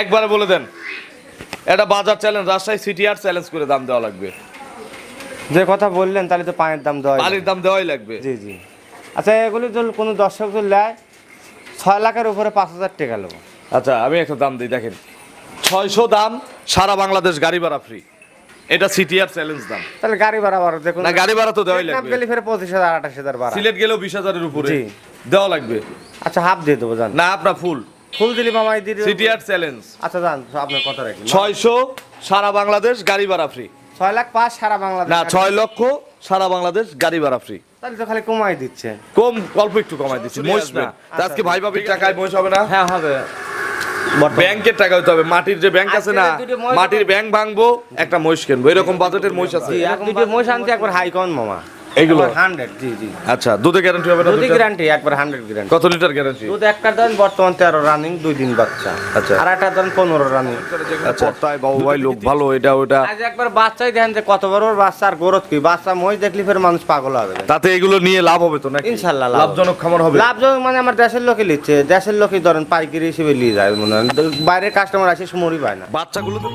একবারে বলে দেন। এটা বাজার চ্যালেঞ্জ রাজশাহী সিটি আর চ্যালেঞ্জ করে দাম দেওয়া লাগবে। যে কথা বললেন তাহলে তো পানির দাম দেওয়া পানির দাম দেওয়াই লাগবে। জি জি। আচ্ছা এগুলি যদি কোনো দর্শক যদি নেয় ছয় লাখের উপরে পাঁচ হাজার টাকা নেব। আচ্ছা আমি একটা দাম দিই দেখেন। ছয়শো দাম সারা বাংলাদেশ গাড়ি ভাড়া ফ্রি এটা সিটি আর চ্যালেঞ্জ দাম। তাহলে গাড়ি ভাড়া বাড়ো দেখুন। না গাড়ি ভাড়া তো দেওয়াই লাগবে। গেলে ফের পঁচিশ হাজার আঠাশ হাজার ভাড়া সিলেট গেলেও বিশ হাজারের উপরে। দেওয়া লাগবে। আচ্ছা হাফ দিয়ে দেবো জান। না আপনার ফুল ফুল দিলি মামাই দিয়ে সিটি চ্যালেঞ্জ আচ্ছা জান আপনার কথা রাখি। ছয়শো সারা বাংলাদেশ গাড়ি ভাড়া ফ্রি ছয় লাখ পাঁচ সারা বাংলাদেশ না ছয় লক্ষ সারা বাংলাদেশ গাড়ি ভাড়া ফ্রি তাহলে তো খালি কমাই দিচ্ছে। কম অল্প একটু কমাই দিচ্ছি মহিষ না। তা আজকে ভাই ভাবির টাকায় মহিষ হবে না? হ্যাঁ হবে। ব্যাংকের টাকা হইতে হবে। মাটির যে ব্যাংক আছে না মহিষ- মাটির ব্যাংক ভাঙবো একটা মহিষ কিনবো। এরকম বাজেটের মহিষ আছে। এক আনতে একবার হাই কন মামা। এগুলো? হান্ড্রেড জি জি। আচ্ছা দুধে গ্যারান্টি হবে না দুধি? গ্যারান্টি একবার হান্ড্রেড গ্যারান্টি কত লিটার গ্যারান্টি দুধ একটা দেন বর্তমান তেরো রানিং দুই দিন বাচ্চা। আচ্ছা। আর একটা দেন পনেরো রানিং আচ্ছা তাই বাবু ভাই লোক ভালো এটা ওটা। আজ একবার বাচ্চাই দেখেন যে কত বড় বাচ্চা আর গরত কি? বাচ্চা মহিষ দেখলি ফের মানুষ পাগল হবে তাতে এগুলো নিয়ে লাভ হবে তো নাকি? ইনশাল্লাহ লাভজনক খামার হবে। লাভজনক মানে আমার দেশের লোকে নিচ্ছে দেশের লোকই ধরেন পাইকারি হিসেবে নিয়ে যায় মনে হয় বাইরের কাস্টমার আসে সমরই পায় না। বাচ্চাগুলো তো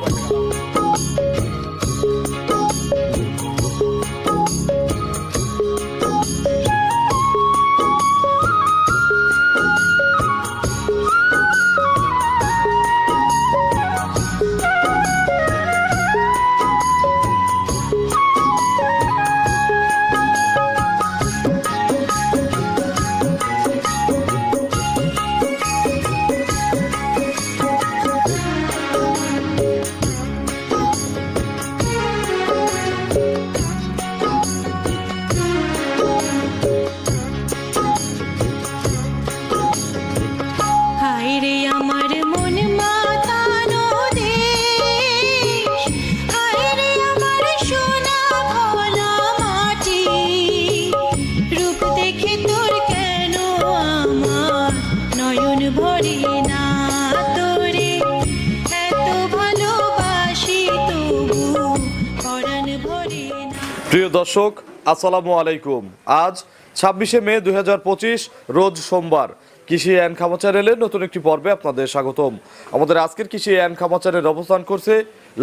প্রিয় দর্শক, আসসালামু আলাইকুম। আজ ছাব্বিশে মে দু হাজার পঁচিশ, রোজ সোমবার। কৃষি অ্যান চ্যানেলের নতুন একটি পর্বে আপনাদের স্বাগতম। আমাদের আজকের কৃষি অ্যান খামাচারের অবস্থান করছে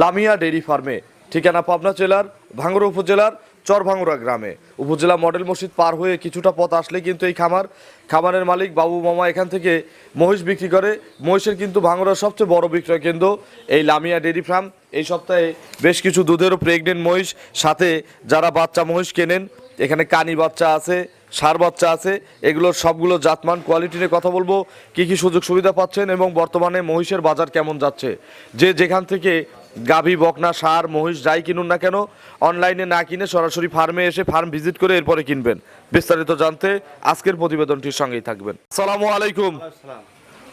লামিয়া ডেইরি ফার্মে। ঠিকানা পাবনা জেলার, ভাঙ্গুর উপজেলার চরভাঙ্গুড়া গ্রামে। উপজেলা মডেল মসজিদ পার হয়ে কিছুটা পথ আসলে কিন্তু এই খামার। খামারের মালিক বাবু মামা এখান থেকে মহিষ বিক্রি করে। মহিষের কিন্তু ভাঙ্গুড়ার সবচেয়ে বড় বিক্রয় কেন্দ্র এই লামিয়া ডেইরি ফার্ম। এই সপ্তাহে বেশ কিছু দুধেরও প্রেগনেন্ট মহিষ, সাথে যারা বাচ্চা মহিষ কেনেন, এখানে কানি বাচ্চা আছে সার বাচ্চা আছে, এগুলোর সবগুলো জাতমান কোয়ালিটি নিয়ে কথা বলব। কি কি সুযোগ সুবিধা পাচ্ছেন এবং বর্তমানে মহিষের বাজার কেমন যাচ্ছে? যে যেখান থেকে গাভী বকনা সার মহিষ যাই কিনুন না কেন অনলাইনে না কিনে সরাসরি ফার্মে এসে ফার্ম ভিজিট করে এরপরে কিনবেন। বিস্তারিত জানতে আজকের প্রতিবেদনটির সঙ্গেই থাকবেন। সালামু আলাইকুম।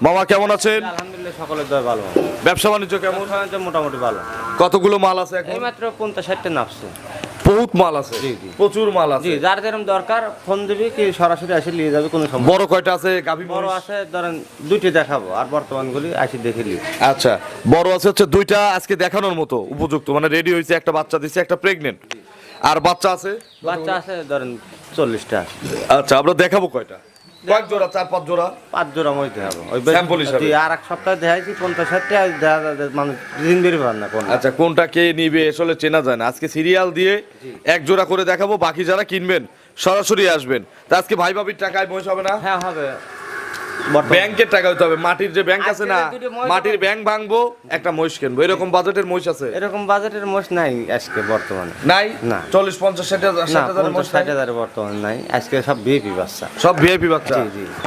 মামা কেমন আছেন? আলহামদুলিল্লাহ সকলের দয় ভালো। ব্যবসা বাণিজ্য কেমন মোটামুটি ভালো। কতগুলো মাল আছে এখন? মাত্র পঞ্চাশ ষাটটা নাপছে। বহুত মাল আছে। প্রচুর মাল আছে। যার যেরকম দরকার ফোন দিবি কি সরাসরি এসে নিয়ে যাবে কোনো সময় বড় কয়টা আছে? গাভী বড়? আছে ধরেন দুইটি দেখাবো আর বর্তমানগুলি আসি দেখে নিই আচ্ছা বড় আছে হচ্ছে দুইটা আজকে দেখানোর মতো উপযুক্ত মানে রেডি হয়েছে একটা বাচ্চা দিছে একটা প্রেগনেন্ট আর বাচ্চা আছে? বাচ্চা আছে ধরেন চল্লিশটা। আচ্ছা আমরা দেখাবো কয়টা? কয়েক জোড়া চার পাঁচ জোড়া? পাঁচ জোড়া মইতে হবে। ওই Sample হিসাবে? আর এক সপ্তাহে দেখাইছি পঞ্চাশ ষাটটা দেখা যায় যে দিন বেরিয়ে পার না কোন আচ্ছা কোনটা কে নিবে আসলে চেনা যায় না। আজকে সিরিয়াল দিয়ে এক জোড়া করে দেখাবো বাকি যারা কিনবেন সরাসরি আসবেন। তা আজকে ভাই ভাবির টাকায় বসে হবে না? হ্যাঁ হবে। ব্যাংকের টাকা হইতে হবে। মাটির যে ব্যাংক আছে না দুটো মহিষ মাটির ব্যাংক ভাঙবো একটা মহিষ কিনবো। এরকম বাজেটের মহিষ আছে? এরকম বাজেটের মহিষ নাই আজকে বর্তমানে। নাই? না। চল্লিশ পঞ্চাশ ষাট হাজার ষাট পঞ্চাশ মহিষ ষাট? হাজার বর্তমানে নাই। আজকে সব বিএপি বাচ্চা। সব ভিআইপি বাচ্চা।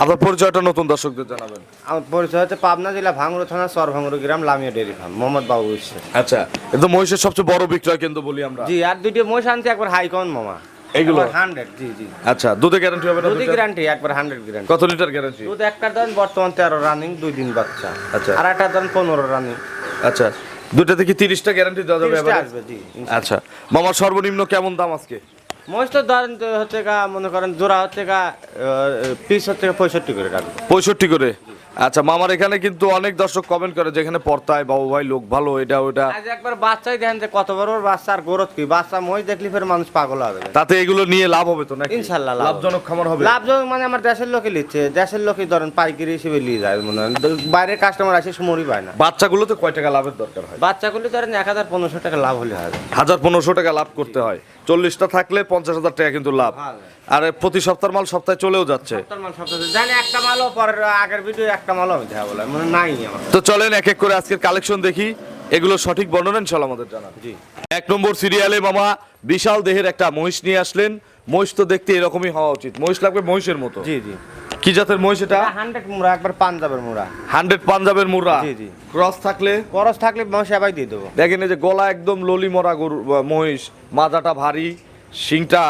আপনার পরিচয়টা নতুন দর্শকদের জানাবেন। আমার পরিচয় হচ্ছে পাবনা জেলা ভাঙড়া থানা সর ভাঙড়া গ্রাম লামিয়া ডেয়ারি ফার্ম মোহাম্মদ বাবু আচ্ছা কিন্তু মহিষের সবচেয়ে বড় বিক্রয় কেন্দ্র বলি আমরা। জি আর দুইটি মোষ আনতে একবার হাই কন মামা। এগুলো? হান্ড্রেড জি জি। আচ্ছা দুধে গ্যারান্টি হবে না দুধি? গ্যারান্টি একবার হান্ড্রেড গ্যারান্টি কত লিটার গ্যারান্টি দুধ একটা দেন বর্তমান তেরো রানিং দুই দিন বাচ্চা। আচ্ছা। আর একটা দেন পনেরো রানিং আচ্ছা দুটাতে কি তিরিশটা গ্যারান্টি দেওয়া যাবে এবারে? আসবে জি আচ্ছা মামার সর্বনিম্ন কেমন দাম আজকে? মহিষ তো ধরেন হচ্ছে গা মনে করেন জোড়া হচ্ছে গা পিস হচ্ছে পঁয়ষট্টি করে রাখব। পঁয়ষট্টি করে? আচ্ছা মামার এখানে কিন্তু অনেক দর্শক কমেন্ট করে যেখানে পড়তায় বাবু ভাই লোক ভালো এটা ওটা। আজ একবার বাচ্চাই দেখেন যে কত বড় বাচ্চা আর গরত কি? বাচ্চা মই দেখলি ফের মানুষ পাগল হবে তাতে এগুলো নিয়ে লাভ হবে তো নাকি? হবে। লাভজনক খামার হবে। লাভজনক মানে আমার দেশের লোকে নিচ্ছে। দেশের লোকই ধরেন পাইকারি হিসেবে নিয়ে যায় মনে হয়। বাইরের কাস্টমার আসে সমরই পায় না। বাচ্চাগুলোতে কয় টাকা লাভের দরকার হয়? বাচ্চাগুলো ধরেন এক হাজার পনেরোশো টাকা লাভ হলে হয় হাজার পনেরোশো টাকা লাভ করতে হয়। চল্লিশটা থাকলে পঞ্চাশ হাজার টাকা কিন্তু লাভ। আর প্রতি সপ্তাহ মাল সপ্তাহে চলেও যাচ্ছে। সপ্তাহ মাল সপ্তাহে জানি একটা মালও পরের আগের ভিডিও একটা মালও বলে মানে নাই তো চলেন এক এক করে আজকের কালেকশন দেখি। এগুলো সঠিক বর্ণনা ইনশাল্লাহ আমাদের জানান। জি। এক নম্বর সিরিয়ালে মামা বিশাল দেহের একটা মহিষ নিয়ে আসলেন। মহিষ তো দেখতে এরকমই হওয়া উচিত। মহিষ লাগবে মহিষের মতো। জি জি। কি জাতের মহিষ এটা? হান্ড্রেড মুড়া একবার পাঞ্জাবের মুড়া। হান্ড্রেড পাঞ্জাবের মুরা জি, জি। ক্রস থাকলে? ক্রস থাকলে সেবাই দিয়ে দেবো। দেখেন এই যে গলা একদম ললি মরা গরু মহিষ মাজাটা ভারী শিংটা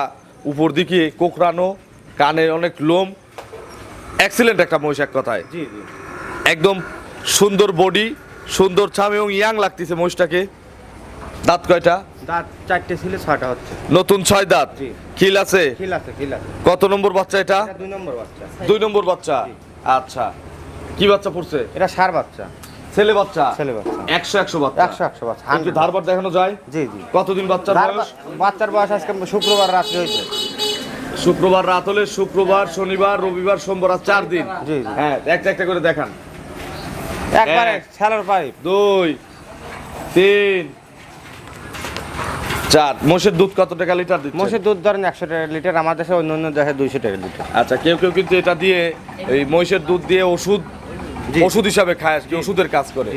উপর দিকে কোকড়ানো কানে অনেক লোম। এক্সিলেন্ট একটা মহিষ এক কথায়। জি জি। একদম সুন্দর বডি সুন্দর ছাম এবং ইয়াং লাগতেছে মহিষটাকে। দাঁত কয়টা? দাঁত চারটে ছিল ছয়টা হচ্ছে। নতুন ছয় দাঁত। জি। খিল আছে? খিল আছে খিল আছে। কত নম্বর বাচ্চা এটা? দুই নম্বর বাচ্চা। দুই নম্বর বাচ্চা? আচ্ছা। কি বাচ্চা পড়ছে? এটা সার বাচ্চা। ছেলে বাচ্চা? ছেলে বাচ্চা। একশো একশো বাচ্চা। একশো একশো বাচ্চা। একটু ধারবার দেখানো যায়? জি জি। কতদিন বাচ্চার বয়স? বাচ্চার বয়স আজকে শুক্রবার রাত্রে হয়েছে। শুক্রবার রাত হলে শুক্রবার শনিবার রবিবার সোমবার আর চার দিন। জি। হ্যাঁ একটা একটা করে দেখান। একবারে এক। স্যালোর পাইপ। দুই তিন চার মোষের দুধ কত টাকা লিটার দিচ্ছে মোষের দুধ ধরেন একশো টাকা লিটার আমার দেশে অন্য অন্য দেশে দুইশো টাকা লিটার। আচ্ছা কেউ কেউ কিন্তু এটা দিয়ে এই মহিষের দুধ দিয়ে ওষুধ। ওষুধ হিসাবে খায় কি ওষুধের কাজ করে।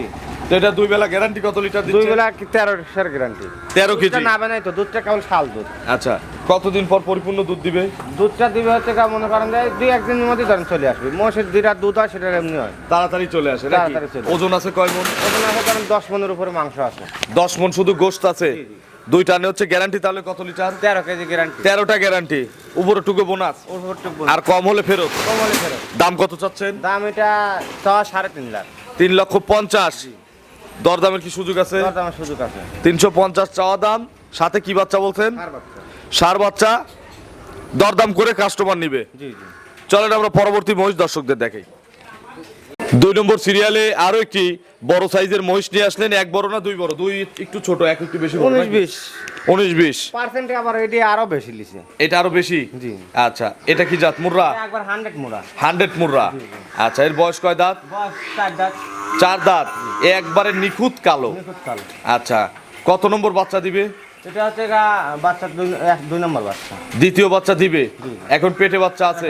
তো এটা দুই বেলা গ্যারান্টি কত লিটার দুই দিচ্ছে বেলা কি তেরো সের গ্যারান্টি তেরো কেজি? না বানাই তো দুধটা কেবল শাল দুধ। আচ্ছা কতদিন পর পরিপূর্ণ দুধ দিবে? দুধটা দিবে হচ্ছে কা মনে করেন যে দুই একদিনের মধ্যে ধরেন চলে আসবে। মোষের দুইটা দুধ হয় সেটা এমনি হয়। তাড়াতাড়ি চলে আসে নাকি? তাড়াতাড়ি ওজন আছে কয় মন? ওজন আছে ধরেন দশ মনের উপরে মাংস আছে। দশ মন শুধু গোশত আছে। দুই টানে হচ্ছে গ্যারান্টি তাহলে কত লিটার? তেরো কেজি গ্যারান্টি তেরোটা গ্যারান্টি উপরে টুকু বোনাস আর কম হলে ফেরত? কমলে ফেরত। দাম কত চাচ্ছেন? দাম এটা চাওয়া সাড়ে তিন লাখ। তিন লক্ষ পঞ্চাশ। দরদামের কি সুযোগ আছে? দর দামের সুযোগ আছে। তিনশো পঞ্চাশ চাওয়া দাম। সাথে কি বাচ্চা বলছেন? সার বাচ্চা। দরদাম করে কাস্টমার নিবে। জি জি। চলেন আমরা পরবর্তী মহিষ দর্শকদের দেখাই। দুই নম্বর সিরিয়ালে আরও একটি বড় সাইজের মহিষ নিয়ে আসলেন। এক বড় না দুই বড়? দুই একটু ছোট এক একটু বেশি উনিশ? বিশ। উনিশ বিশ। পার্সেন্টে আবার এটি আরও বেশি লিছে। এটা আরও বেশি? জি। আচ্ছা এটা কি জাত মুর্রা? একবার হান্ড্রেড মোড়া হান্ড্রেড মুর্রা। আচ্ছা এর বয়স কয় দাঁত? চার দাঁত। চার দাঁত। একবারে নিখুঁত কালো। আচ্ছা কত নম্বর বাচ্চা দিবে? এটা হচ্ছে বাচ্চা দুই নম্বর বাচ্চা। দ্বিতীয় বাচ্চা দিবে? এখন পেটে বাচ্চা আছে।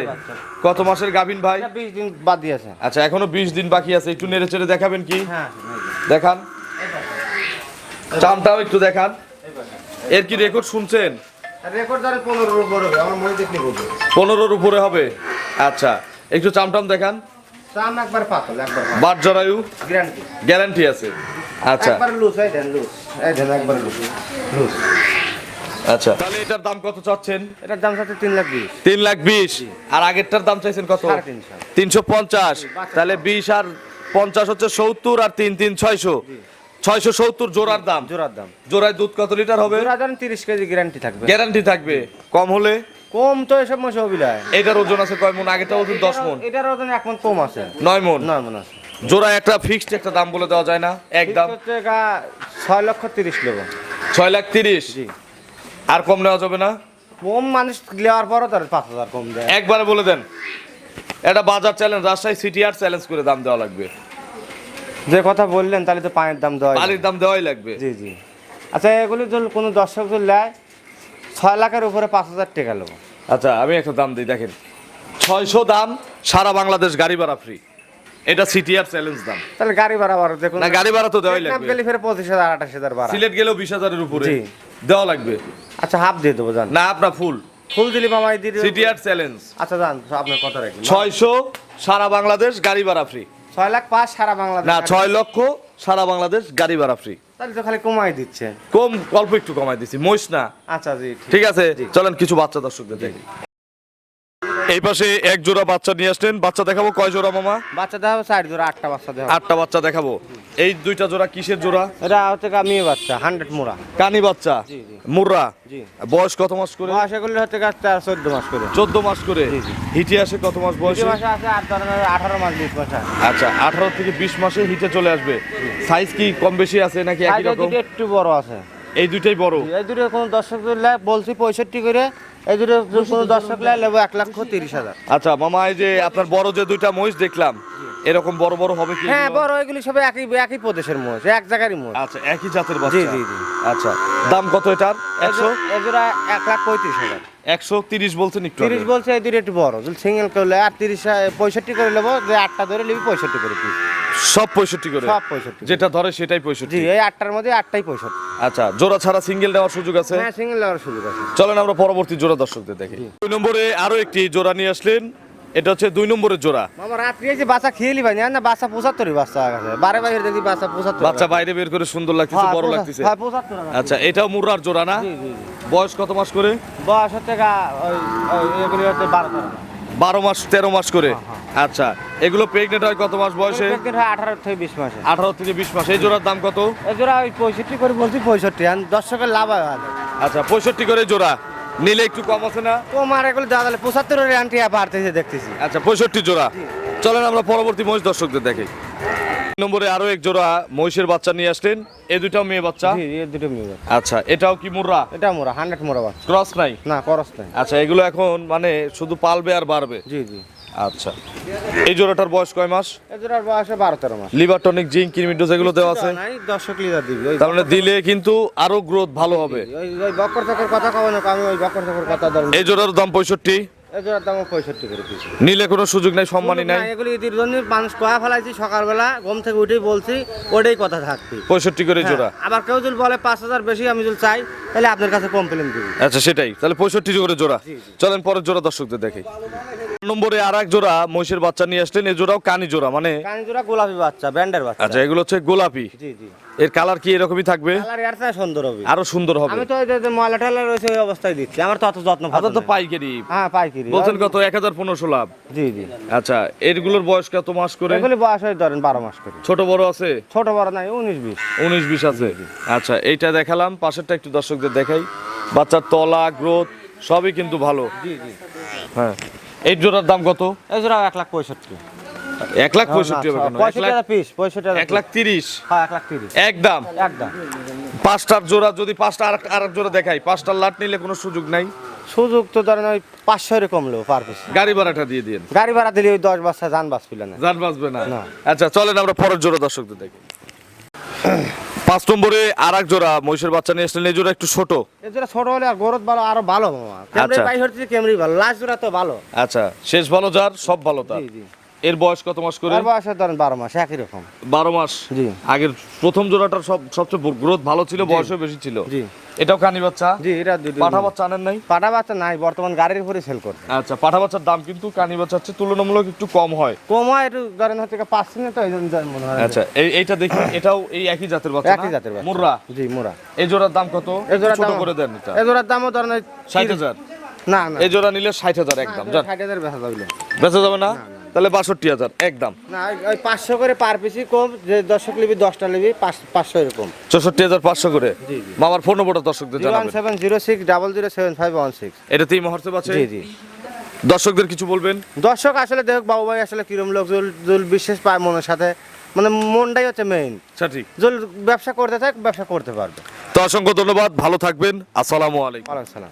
কত মাসের গাভিন ভাই? বিশ দিন বাদ দিয়েছে আচ্ছা এখনও বিশ দিন বাকি আছে। একটু নেড়ে চেড়ে দেখাবেন কি? হ্যাঁ দেখান। চামটাও একটু দেখান। এর কি রেকর্ড শুনছেন? রেকর্ড ধরে পনেরোর উপরে হবে আমার মনে দেখলে বলব পনেরোর উপরে হবে? আচ্ছা একটু চামটাম দেখান। চাম একবার পাতল একবার বাট জরায়ু? গ্যারান্টি গ্যারান্টি আছে। আচ্ছা। একবার লুজ এই দেন লুজ এই দেন একবার লুজ লুজ আচ্ছা। তাহলে এটার দাম কত চাচ্ছেন? এটার দাম সাথে তিন লাখ বিশ। তিন লাখ বিশ? আর আগেরটার দাম চাইছেন কত? তিনশো। পঞ্চাশ। তাহলে বিশ আর পঞ্চাশ হচ্ছে সত্তর আর তিন তিন ছয়শো। ছয়শো সত্তর জোড়ার দাম। জোড়ার দাম। জোড়ায় দুধ কত লিটার হবে? জোড়া তিরিশ কেজি গ্যারান্টি থাকবে। গ্যারান্টি থাকবে। কম হলে? কম তো এসব মাসে অবিলায় এটার ওজন আছে কয় মন? আগেটা ওজন দশ মন। এটার ওজন এক মন কম আছে। নয় মন। নয় মন আছে। জোড়া একটা ফিক্সড একটা দাম বলে দেওয়া যায় না? এক দাম? হচ্ছে ছয় লক্ষ তিরিশ নেব ছয় লাখ তিরিশ। আর কম নেওয়া যাবে না? কম মানুষ নেওয়ার পরও তার পাঁচ হাজার কম দেয়। একবারে বলে দেন। এটা বাজার চ্যালেঞ্জ রাজশাহী সিটি আর চ্যালেঞ্জ করে দাম দেওয়া লাগবে। যে কথা বললেন তাহলে তো পায়ের দাম দেওয়া পানির দাম দেওয়াই লাগবে। জি জি। আচ্ছা এগুলি যদি কোনো দর্শক যদি নেয় ছয় লাখের উপরে পাঁচ হাজার টাকা নেব। আচ্ছা আমি একটা দাম দিই দেখেন। ছয়শো দাম সারা বাংলাদেশ গাড়ি ভাড়া ফ্রি এটা সিটি আর চ্যালেঞ্জ দাম। তাহলে গাড়ি ভাড়া দেখুন। না গাড়ি ভাড়া তো দেওয়াই লাগবে। গেলে ফের পঁচিশ হাজার আঠাশ হাজার ভাড়া। সিলেট গেলেও বিশ হাজারের উপরে। জি। দেওয়া লাগবে। আচ্ছা হাফ দিয়ে দেবো জান না আপনার ফুল ফুল দিলি মামাই দিয়ে দেবো। সিটি আর চ্যালেঞ্জ আচ্ছা জান আপনার কথা রাখি। ছয়শো সারা বাংলাদেশ গাড়ি ভাড়া ফ্রি ছয় লাখ পাঁচ সারা বাংলাদেশ না ছয় লক্ষ সারা বাংলাদেশ গাড়ি ভাড়া ফ্রি তাহলে তো খালি কমাই দিচ্ছে। কম অল্প একটু কমাই দিছি। মহিষ না। আচ্ছা জি ঠিক। আছে। চলেন কিছু বাচ্চা দর্শকদের দেখি। এই পাশে এক জোড়া বাচ্চা নিয়ে আসলেন। বাচ্চা দেখাবো কয় জোড়া মামা? বাচ্চা হবে চার জোড়া আটটা বাচ্চা হবে। আটটা বাচ্চা দেখাবো। এই দুইটা জোড়া কিসের জোড়া? এটা হচ্ছে মেয়ে বাচ্চা হান্ড্রেড মোড়া। কানি বাচ্চা? জি বয়স কত মাস করে? বয়স এগুলো হচ্ছে চোদ্দ মাস করে। চোদ্দ মাস করে। হিটে আসে কত মাস বয়সে? মাসে আছে আঠারো মাস বিশ মাস আচ্ছা আঠারো থেকে বিশ মাসে হিটে চলে আসবে। সাইজ কি কম বেশি আছে নাকি একই রকম? একটু বড় আছে। এই দুইটাই বড়? এই দুটো কোনো দর্শক বলছি পঁয়ষট্টি করে এই দুটো কোনো দর্শক লে নেব এক লক্ষ তিরিশ হাজার। আচ্ছা মামা এই যে আপনার বড় যে দুইটা মহিষ দেখলাম এরকম বড় বড় হবে কি হ্যাঁ বড় এগুলি সব একই একই প্রদেশের মহিষ এক জায়গারই মোষ আচ্ছা একই জাতের বাচ্চা। জি, জি। জি আচ্ছা দাম কত এটার? একশো? এজোড়া এক লাখ পঁয়ত্রিশ হাজার। একশো তিরিশ বলছেন একটু তিরিশ বলছে এই দুটো একটু বড়। সিঙ্গেল করলে আর তিরিশ পঁয়ষট্টি করে নেব যে আটটা ধরে নিবি পঁয়ষট্টি করে পিস। সব পঁয়ষট্টি করে। সব পঁয়ষট্টি যেটা ধরে সেটাই পঁয়ষট্টি। জি এই আটটার মধ্যে আটটাই পঁয়ষট্টি। আচ্ছা জোড়া ছাড়া সিঙ্গেল দেওয়ার সুযোগ আছে? হ্যাঁ সিঙ্গেল নেওয়ার সুযোগ আছে। চলেন আমরা পরবর্তী জোড়া দর্শকদের দেখি। দুই নম্বরে আরও একটি জোড়া নিয়ে আসলেন। এটা হচ্ছে দুই নম্বরের জোড়া। মামা রাত্রি যে বাচ্চা খেয়ে নিবাই না? বাচ্চা পঁচাত্তরই বাচ্চা আছে বারে বাইরে দেখি বাচ্চা পঁচাত্তর বাচ্চা বাইরে বের করে সুন্দর লাগতেছে বড় লাগতেছে। হ্যাঁ পঁচাত্তর হাজার। আচ্ছা এটাও মুর্রার জোড়া না? জি জি জি। বয়স কত মাস করে? বয়স হচ্ছে গা ওই এগুলি হচ্ছে বারো তেরো মাস। বারো মাস তেরো মাস করে? আচ্ছা এগুলো প্রেগনেন্ট হয় কত মাস বয়সে? হয় আঠারো থেকে বিশ মাসে। আঠারো থেকে বিশ মাস। এই জোড়ার দাম কত? এই জোড়া ওই পঁয়ষট্টি করে বলছি পঁয়ষট্টি। আর দর্শকের লাভ হয় আচ্ছা পঁয়ষট্টি করে জোড়া। নিলে একটু কম আছে না? তোমার এগুলো দাদা পঁচাত্তরের আন্টি বাড়তেছে দেখতেছি। আচ্ছা পঁয়ষট্টি জোড়া। চলেন আমরা পরবর্তী মহিষ দর্শকদের দেখি। নম্বরে আরও এক জোড়া মহিষের বাচ্চা নিয়ে আসলেন। এই দুটো মেয়ে বাচ্চা? জি এই দুটো মেয়ে বাচ্চা। আচ্ছা এটাও কি মুররা? এটা মোরা হান্ড্রেড মোরা বাচ্চা। ক্রস নাই? না ক্রস নাই। আচ্ছা এগুলো এখন মানে শুধু পালবে আর বাড়বে? জি জি। আচ্ছা। এই জোড়াটার বয়স কয় মাস? এই জোড়ার বয়স 12 13 মাস। লিভার টনিক জিঙ্ক কিমিডোজ এগুলো দেওয়া আছে? নাই 10 লিটার দিবি তাহলে মানে দিলে কিন্তু আরও গ্রোথ ভালো হবে। ওই বকর চকর কথা কবে না আমি ওই বকর চকর কথা ধরুন এই জোড়ার দাম 65 এজোড়ার দাম পঁয়ষট্টি করে নিলে কোনো সুযোগ নাই সম্মানই নাই? এগুলি ইতির মানুষ কয়া ফেলাইছি সকালবেলা ঘুম থেকে উঠেই বলছি ওটাই কথা থাকবে। পঁয়ষট্টি করে হ্যাঁ, জোড়া? আবার কেউ যদি বলে পাঁচ হাজার বেশি আমি যদি চাই তাহলে আপনার কাছে কমপ্লেন দিই আচ্ছা সেটাই। তাহলে পঁয়ষট্টি করে জোড়া। চলেন পরের জোড়া দর্শকদের দেখে নম্বরে আর এক জোড়া মহিষের বাচ্চা নিয়ে আসলেন। এই জোড়াও কানি জোড়া মানে কানি জোড়া গোলাপি বাচ্চা ব্যান্ডের বাচ্চা। আচ্ছা এগুলো হচ্ছে গোলাপি। জি জি। এর কালার কি এরকমই থাকবে? কালারের চেয়ে সুন্দর হবে। আরও সুন্দর হবে। আমি তো ওই যে ময়লা টয়লা রয়েছে ওই অবস্থায় দিচ্ছি। আমার তো অত যত্ন আপনার ফাত্র তো পাইকারি। হ্যাঁ পাইকারি। বলছেন কত? লাভ। জি জি। আচ্ছা এরগুলোর বয়স কত মাস করে? এগুলি বয়স হয় ধরেন বারো মাস করে। ছোট বড় আছে? ছোট বড় নাই উনিশ বিশ। উনিশ বিশ আছে। আচ্ছা এইটা দেখালাম। পাশেরটা একটু দর্শকদের দেখাই। বাচ্চার তলা গ্রোথ সবই কিন্তু ভালো। জি জি। হ্যাঁ। এই জোড়ার দাম কত? এই জোড়া এক লাখ পঁয়ষট্টি। এক লাখ পঁয়ষট্টি হবে কেন? পঁয়ষট্টি লাখ পিস পঁয়ষট্টি হাজার এক লাখ তিরিশ? হ্যাঁ এক লাখ তিরিশ। এক দাম একদম। পাঁচটার জোড়া যদি পাঁচটা আর আর এক জোড়া দেখাই পাঁচটার লাট নিলে কোনো সুযোগ নাই? সুযোগ তো ধরেন ওই পাঁচশো এরকম লো পার পিস। গাড়ি ভাড়াটা দিয়ে দিন গাড়ি ভাড়া দিলে ওই দশ বাচ্চা যান বাস পিলে না যান বাঁচবে না। না। আচ্ছা চলেন আমরা পরের জোড়া দর্শকদের দেখি। পাঁচ নম্বরে আর এক জোড়া মহিষের বাচ্চা নিয়ে আসলেন। এই জোড়া একটু ছোট। এই জোড়া ছোট হলে গরত ভালো আরও ভালো মামা ক্যামেরি আচ্ছা। হচ্ছে ক্যামেরি ভালো। লাস্ট জোড়া তো ভালো। আচ্ছা শেষ ভালো যার সব ভালো তার। জি জি। এর বয়স কত মাস করে বয়স ধরেন বারো মাস একই রকম। বারো মাস? জি। আগের প্রথম জোড়াটার সব সবচেয়ে গ্রোথ ভালো ছিল বয়সও বেশি ছিল। জি। এটাও কানি বাচ্চা? জি এটা পাঠা বাচ্চা আনেন নাই? পাটা বাচ্চা নাই বর্তমান গাড়ির উপরে সেল আচ্ছা পাঠা বাচ্চার দাম কিন্তু কানি বাচ্চার চেয়ে তুলনামূলক একটু কম হয়। কম হয় একটু ধরেন হচ্ছে গিয়ে পাঁচ দিনে তো এই জন্য মনে হয়। আচ্ছা এই এইটা দেখি এটাও এই একই জাতের বাচ্চা একই জাতের বাচ্চা। মুর্রা? জি মোরা এই জোড়ার দাম কত? এই জোড়ার দাম- করে দেন এটা। এই জোড়ার দামও ধরেন ওই ষাট হাজার? না না। এই জোড়া নিলে ষাট হাজার একদম জান হাজার বেচা যাবে। না। বেঁচে যাবে না। তাহলে বাষট্টি হাজার একদম। পাঁচশো করে পার পিসি কম যে দর্শক লিবি দশটা লিবি পাঁচ- পাঁচশো এরকম। চৌষট্টি হাজার পাঁচশো করে। মামার ফোন নম্বরটা দর্শকদের জানাবেন। Seven zero six double zero seven five one six. এটাতেই মহর্ষব আছে জি জি। দর্শকদের কিছু বলবেন? দর্শক আসলে দেখ বাবু ভাই আসলে কিরম লোক জল জুল বিশ্বাস পায় মনের সাথে। মানে মনটাই হচ্ছে মেইন সঠিক। জুল ব্যবসা করতে থাক ব্যবসা করতে পারবে। তো অসংখ্য ধন্যবাদ ভালো থাকবেন। আসসালামু আলাইকুম। ওয়ালাইকুম সালাম।